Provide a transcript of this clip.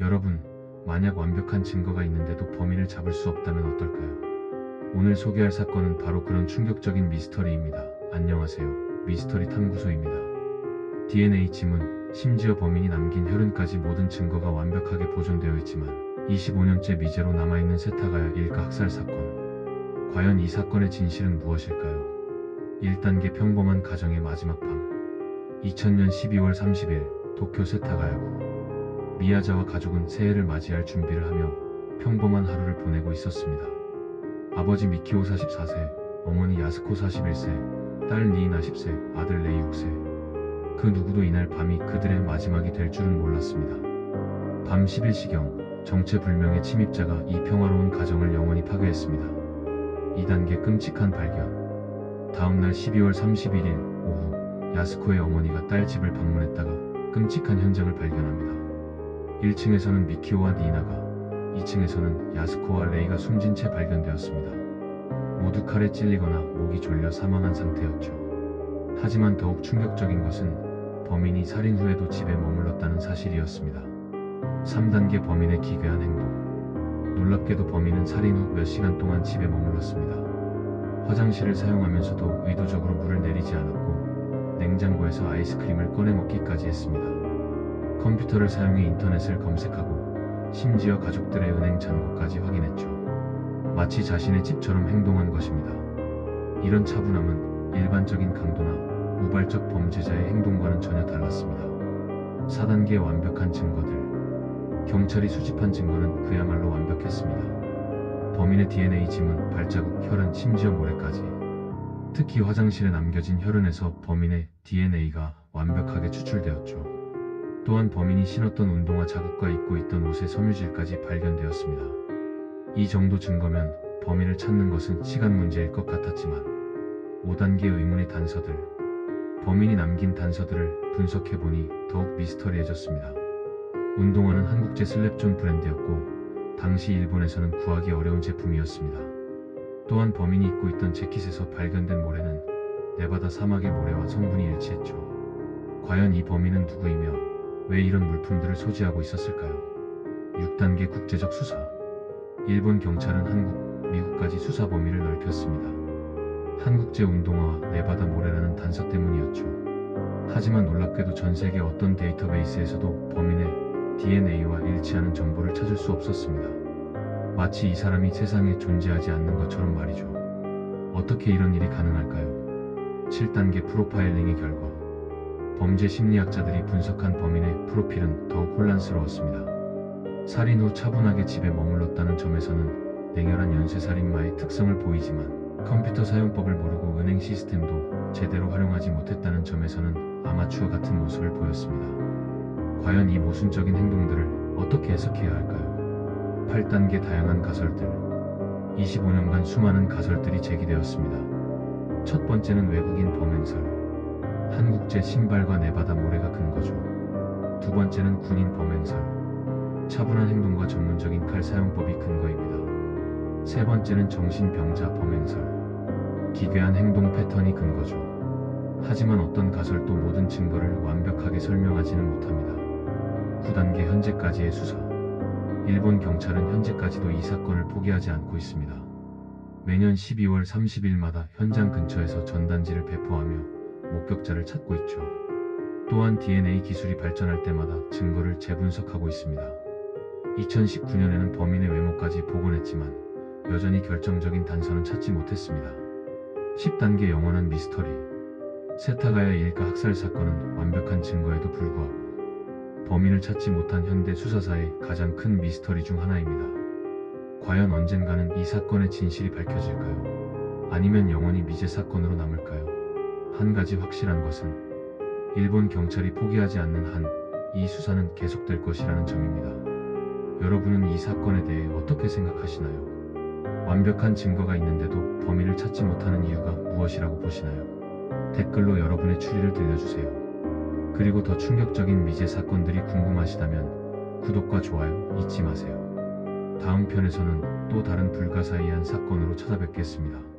여러분, 만약 완벽한 증거가 있는데도 범인을 잡을 수 없다면 어떨까요? 오늘 소개할 사건은 바로 그런 충격적인 미스터리입니다. 안녕하세요. 미스터리 탐구소입니다. DNA 지문, 심지어 범인이 남긴 혈흔까지 모든 증거가 완벽하게 보존되어 있지만 25년째 미제로 남아있는 세타가야 일가 학살 사건. 과연 이 사건의 진실은 무엇일까요? 1단계 평범한 가정의 마지막 밤. 2000년 12월 30일 도쿄 세타가야구. 미야자와 가족은 새해를 맞이할 준비를 하며 평범한 하루를 보내고 있었습니다. 아버지 미키오 44세, 어머니 야스코 41세, 딸 니이나 10세, 아들 레이 6세. 그 누구도 이날 밤이 그들의 마지막이 될 줄은 몰랐습니다. 밤 11시경 정체불명의 침입자가 이 평화로운 가정을 영원히 파괴했습니다. 2단계 끔찍한 발견. 다음날 12월 31일 오후 야스코의 어머니가 딸 집을 방문했다가 끔찍한 현장을 발견합니다. 1층에서는 미키오와 니나가, 2층에서는 야스코와 레이가 숨진 채 발견되었습니다. 모두 칼에 찔리거나 목이 졸려 사망한 상태였죠. 하지만 더욱 충격적인 것은 범인이 살인 후에도 집에 머물렀다는 사실이었습니다. 3단계 범인의 기괴한 행동. 놀랍게도 범인은 살인 후 몇 시간 동안 집에 머물렀습니다. 화장실을 사용하면서도 의도적으로 물을 내리지 않았고 냉장고에서 아이스크림을 꺼내 먹기까지 했습니다. 컴퓨터를 사용해 인터넷을 검색하고 심지어 가족들의 은행 잔고까지 확인했죠. 마치 자신의 집처럼 행동한 것입니다. 이런 차분함은 일반적인 강도나 우발적 범죄자의 행동과는 전혀 달랐습니다. 4단계 완벽한 증거들. 경찰이 수집한 증거는 그야말로 완벽했습니다. 범인의 DNA 지문, 발자국, 혈흔, 심지어 모래까지. 특히 화장실에 남겨진 혈흔에서 범인의 DNA가 완벽하게 추출되었죠. 또한 범인이 신었던 운동화 자국과 입고 있던 옷의 섬유질까지 발견되었습니다. 이 정도 증거면 범인을 찾는 것은 시간 문제일 것 같았지만 5단계 의문의 단서들 범인이 남긴 단서들을 분석해보니 더욱 미스터리해졌습니다. 운동화는 한국제 슬랩존 브랜드였고 당시 일본에서는 구하기 어려운 제품이었습니다. 또한 범인이 입고 있던 재킷에서 발견된 모래는 네바다 사막의 모래와 성분이 일치했죠. 과연 이 범인은 누구이며 왜 이런 물품들을 소지하고 있었을까요? 6단계 국제적 수사. 일본 경찰은 한국, 미국까지 수사 범위를 넓혔습니다. 한국제 운동화와 네바다 모래라는 단서 때문이었죠. 하지만 놀랍게도 전 세계 어떤 데이터베이스에서도 범인의 DNA와 일치하는 정보를 찾을 수 없었습니다. 마치 이 사람이 세상에 존재하지 않는 것처럼 말이죠. 어떻게 이런 일이 가능할까요? 7단계 프로파일링의 결과. 범죄 심리학자들이 분석한 범인의 프로필은 더욱 혼란스러웠습니다. 살인 후 차분하게 집에 머물렀다는 점에서는 냉혈한 연쇄살인마의 특성을 보이지만 컴퓨터 사용법을 모르고 은행 시스템도 제대로 활용하지 못했다는 점에서는 아마추어 같은 모습을 보였습니다. 과연 이 모순적인 행동들을 어떻게 해석해야 할까요? 8단계 다양한 가설들 25년간 수많은 가설들이 제기되었습니다. 첫 번째는 외국인 범행설 한국제 신발과 네바다 모래가 근거죠. 두 번째는 군인 범행설 차분한 행동과 전문적인 칼 사용법이 근거입니다. 세 번째는 정신병자 범행설 기괴한 행동 패턴이 근거죠. 하지만 어떤 가설도 모든 증거를 완벽하게 설명하지는 못합니다. 9단계 현재까지의 수사. 일본 경찰은 현재까지도 이 사건을 포기하지 않고 있습니다. 매년 12월 30일마다 현장 근처에서 전단지를 배포하며 목격자를 찾고 있죠. 또한 DNA 기술이 발전할 때마다 증거를 재분석하고 있습니다. 2019년에는 범인의 외모까지 복원했지만 여전히 결정적인 단서는 찾지 못했습니다. 10단계 영원한 미스터리. 세타가야 일가 학살 사건은 완벽한 증거에도 불구하고 범인을 찾지 못한 현대 수사사의 가장 큰 미스터리 중 하나입니다. 과연 언젠가는 이 사건의 진실이 밝혀질까요? 아니면 영원히 미제 사건으로 남을까요? 한 가지 확실한 것은 일본 경찰이 포기하지 않는 한 이 수사는 계속될 것이라는 점입니다. 여러분은 이 사건에 대해 어떻게 생각하시나요? 완벽한 증거가 있는데도 범인을 찾지 못하는 이유가 무엇이라고 보시나요? 댓글로 여러분의 추리를 들려주세요. 그리고 더 충격적인 미제 사건들이 궁금하시다면 구독과 좋아요 잊지 마세요. 다음 편에서는 또 다른 불가사의한 사건으로 찾아뵙겠습니다.